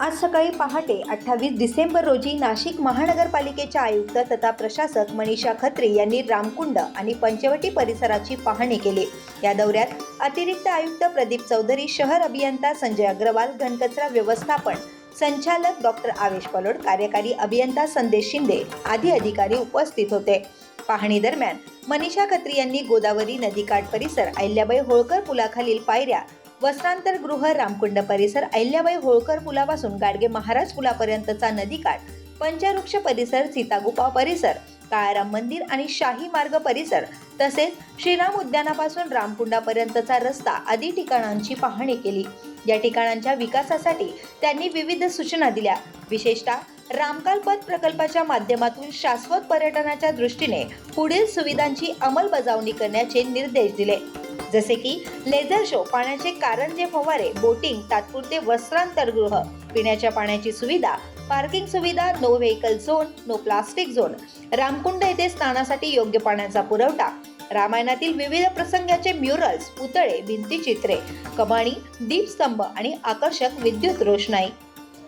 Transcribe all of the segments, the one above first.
आज सकाळी पहाटे अठ्ठावीस डिसेंबर रोजी नाशिक महानगरपालिकेचे आयुक्त तथा प्रशासक मनीषा खत्री यांनी रामकुंड आणि पंचवटी परिसराची पाहणी केली. या दौऱ्यात अतिरिक्त आयुक्त प्रदीप चौधरी शहर अभियंता संजय अग्रवाल घनकचरा व्यवस्थापन संचालक डॉक्टर आवेश पलोड कार्यकारी अभियंता संदेश शिंदे आदी अधिकारी उपस्थित होते. पाहणी दरम्यान मनीषा खत्री यांनी गोदावरी नदीकाठ परिसर अहिल्याबाई होळकर पुलाखालील पायऱ्या वस्त्रांतर गृह रामकुंड परिसर अहिल्याबाई होळकर पुलापासून गाडगे महाराज पुलापर्यंतचा नदीकाठ पंचवृक्ष परिसर सीतागुफा परिसर काळाराम मंदिर आणि शाही मार्ग परिसर तसेच श्रीराम उद्यानापासून रामकुंडापर्यंतचा रस्ता आदी ठिकाणांची पाहणी केली. या ठिकाणांच्या विकासासाठी त्यांनी विविध सूचना दिल्या. विशेषतः रामकाल पथ प्रकल्पाच्या माध्यमातून शाश्वत पर्यटनाच्या दृष्टीने पुढील सुविधांची अंमलबजावणी करण्याचे निर्देश दिले. जसे की लेझर शो पाण्याचे कारंजे फवारे बोटिंग तात्पुरते वस्त्रांतरगृह पिण्याच्या पाण्याची सुविधा पार्किंग सुविधा no vehicle zone no plastic zone. Ramkund येथे स्नानासाठी योग्य पाण्याचा पुरवठा. रामायणातील विविध प्रसंगाचे म्युरल्स पुतळे भिंतीचित्रे कमाणी दीपस्तंभ आणि आकर्षक विद्युत रोषणाई.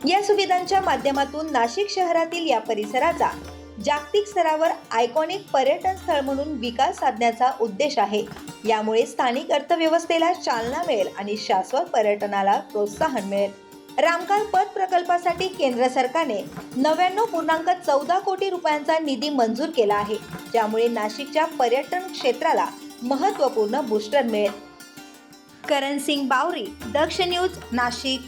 या सुविधांच्या माध्यमातून नाशिक शहरातील या परिसराचा जागतिक स्तरावर आयकॉनिक पर्यटन स्थळ म्हणून विकास साधण्याचा उद्देश आहे. यामुळे स्थानिक अर्थव्यवस्थेला चालना मिळेल आणि शाश्वत पर्यटनाला प्रोत्साहन मिळेल. रामकाल पथ प्रकल्पासाठी केंद्र सरकारने नव्याण्णव पूर्णांक चौदा कोटी रुपयांचा निधी मंजूर केला आहे. ज्यामुळे नाशिकच्या पर्यटन क्षेत्राला महत्त्वपूर्ण बूस्टर मिळेल. करण सिंग बावरी दक्ष न्यूज नाशिक.